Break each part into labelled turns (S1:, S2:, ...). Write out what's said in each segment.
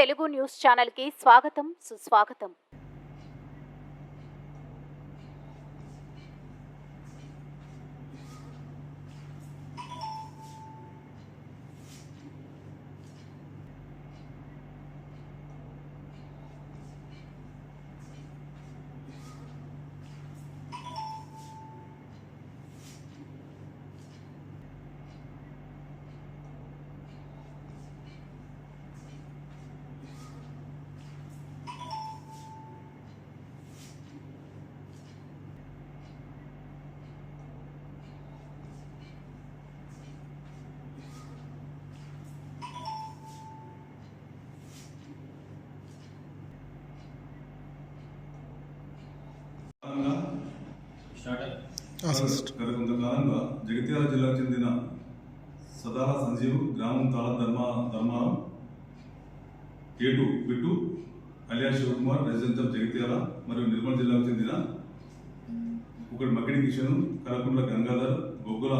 S1: Telugu news ఛానల్కి స్వాగతం సుస్వాగతం.
S2: గత కొంతకాలంగా జగిత్యాల జిల్లాకు చెందిన సదాల సంజీవ్ గ్రామం తాళ ధర్మ ధర్మారం ఏటు Bittu alias Shivakumar residence of Jagtial మరియు నిర్మల్ జిల్లాకు చెందిన ఒకటి మకిడి కిషన్ కలకుండ్ల గంగాధర్ బొగ్గుల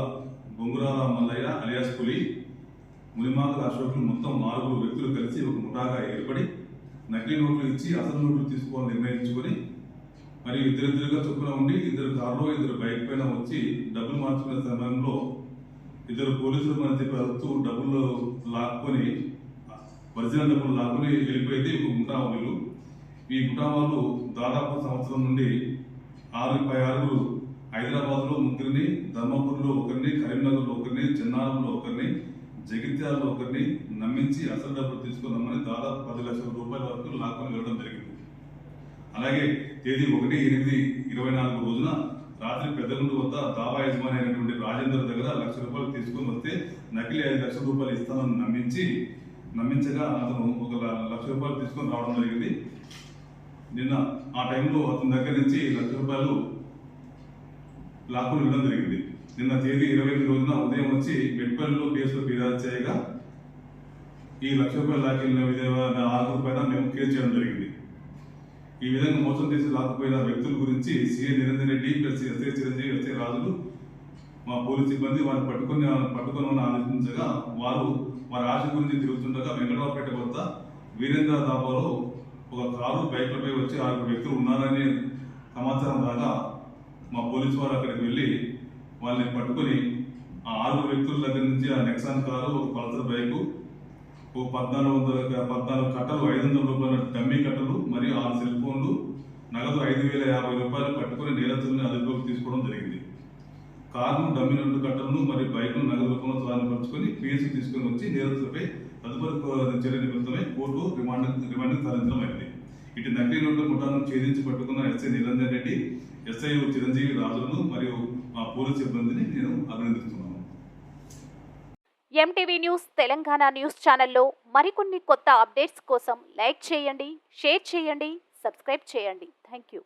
S2: బొంగురాల మల్లయ్య అలియాస్ పులి మునిమాల అశోకులు మొత్తం నాలుగు వ్యక్తులు కలిసి ఒక ముఠాగా ఏర్పడి నకిలీ నోట్లు ఇచ్చి అసలు నోట్లు తీసుకోవాలని నిర్ణయించుకొని మరియు ఇద్దరిద్దరుగా చొప్పున ఉండి ఇద్దరు కారులో ఇద్దరు బైక్ పైన వచ్చి డబ్బులు మార్చుకునే సమయంలో ఇద్దరు పోలీసులు మన చెప్పి వస్తూ డబ్బులు లాక్కొని ఒరిజినల్ డబ్బులు లాక్కొని వెళ్ళిపోయింది ఒక ముఠా వాళ్ళు ఈ ముఠా వాళ్ళు దాదాపు సంవత్సరం నుండి ఆరు పై ఆరుగురు హైదరాబాద్లో ముగ్గురిని ధర్మపూర్లో ఒకరిని కరీంనగర్లో ఒకరిని చిన్నారంలో ఒకరిని జగిత్యాలలో ఒకరిని నమ్మించి అసలు డబ్బులు తీసుకుందామని దాదాపు పది లక్షల రూపాయల వరకు లాక్కొని వెళ్ళడం జరిగింది. అలాగే తేదీ ఒకటి ఎనిమిది ఇరవై నాలుగు రోజున రాత్రి పెద్దగుండు వద్ద దావా యజమాని అయినటువంటి రాజేందర్ దగ్గర లక్ష రూపాయలు తీసుకొని వస్తే నకిలీ ఐదు లక్షల రూపాయలు ఇస్తానని నమ్మించి నమ్మించగా అతను ఒక లక్ష రూపాయలు తీసుకొని రావడం జరిగింది. నిన్న ఆ టైంలో అతని దగ్గర నుంచి లక్ష రూపాయలు లాక్కుని ఇవ్వడం జరిగింది. నిన్న తేదీ ఇరవై ఎనిమిది రోజున ఉదయం వచ్చి మెట్పల్లిలో కేసులో ఫిర్యాదు చేయగా ఈ లక్ష రూపాయలు లాక్కెళ్ళిన విధంగా ఆరుగురు పైన మేము కేసు చేయడం జరిగింది. ఈ విధంగా మోసం చేసి లాక్కుపోయిన వ్యక్తుల గురించి C A Niranjan Reddy plus S A Chiranjeevi S A రాజులు మా పోలీస్ సిబ్బంది వారిని పట్టుకొని పట్టుకొని ఆలోచించగా వారు వారి ఆశ గురించి తిరుగుతుండగా వెంకటరావుపేట వద్ద వీరేంద్ర దాబాలో ఒక కారు బైక్లపై వచ్చి ఆరుగురు వ్యక్తులు ఉన్నారనే సమాచారం రాగా మా పోలీసు వారు అక్కడికి వెళ్ళి వాళ్ళని పట్టుకొని ఆ ఆరుగురు వ్యక్తుల దగ్గర నుంచి ఆ నెక్సాన్ కారు ఒక పల్సర్ బైకు ఓ పద్నాలుగు వందల పద్నాలుగు కట్టలు ఐదు వందల రూపాయల డమ్మీ కట్టలు మరియు ఆరు సెల్ ఫోన్లు నగదు ఐదు వేల యాభై రూపాయలు పట్టుకుని నేరస్తుల్ని అదుపులోకి తీసుకోవడం జరిగింది. కారును డమ్మీ రెండు కట్టలను మరియు బైక్ను నగదు రూపంలో స్వాధీనపరుచుకొని పిఎస్సి తీసుకుని వచ్చి నేరస్తులపై తదుపరి చర్య నిమిత్తమై కోర్టు రిమాండ్ రిమాండ్కి తరలించడం ఇటు నకిలీ నోట్ల ముఠాను ఛేదించి పట్టుకున్న S I Niranjan Reddy S I Chiranjeevi రాజులను మరియు మా పోలీస్ సిబ్బందిని నేను అభినందిస్తున్నాను.
S1: ఎంటీవీ న్యూస్ తెలంగాణ న్యూస్ ఛానల్లో మరికొన్ని కొత్త అప్డేట్స్ కోసం లైక్ చేయండి షేర్ చేయండి సబ్స్క్రైబ్ చేయండి. Thank you